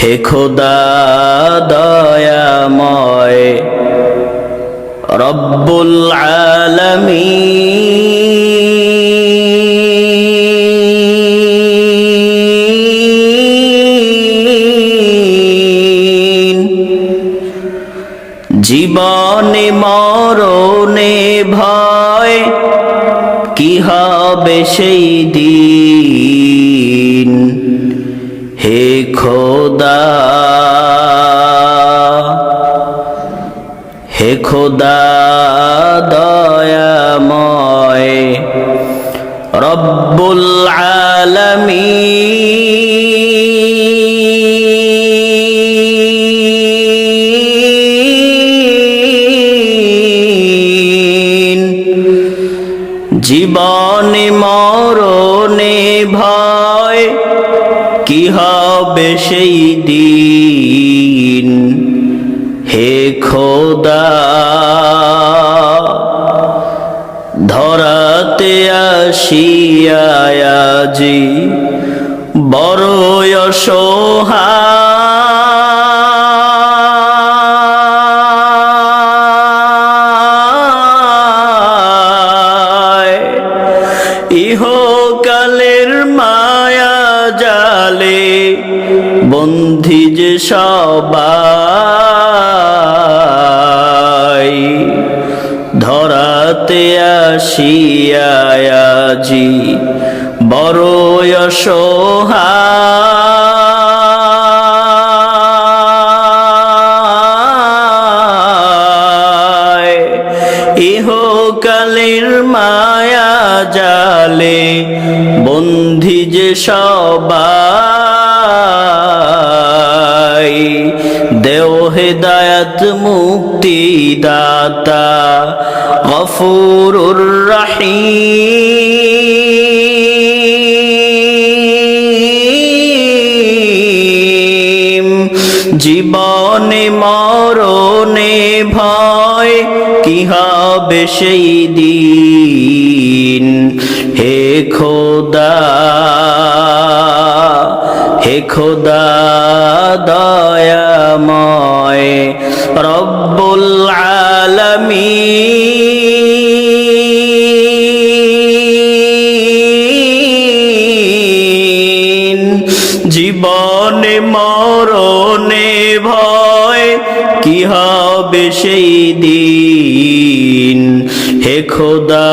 হে খোদা দয়াময় রব্বুল আলামিন। জীবনে মরণে ভয় কি হবে সেই দিন? হে খোদা হে খোদা দয়াময় রব্বুল আলামিন। জীবনে মরণে ভয় কি হবে সেই দিন? হে খোদা ধরাতে আসিয়া জি বড় অসহায়। বন্ধি যে সবাই ধরাতে আসিয়াজি বড় অসহায়। ইহকালের মায়া জালে বন্ধি যে সবাই দেও হেদায়াত মুক্তি দাতা গফুরুর রহিম। জীবনে মরণে ভয়, কি হবে সেই দিন? হে খোদা খোদা দয়াময় রব্বুল আলামিন। জীবনে মরণে ভয় কি হবে সেই দিন? হে খোদা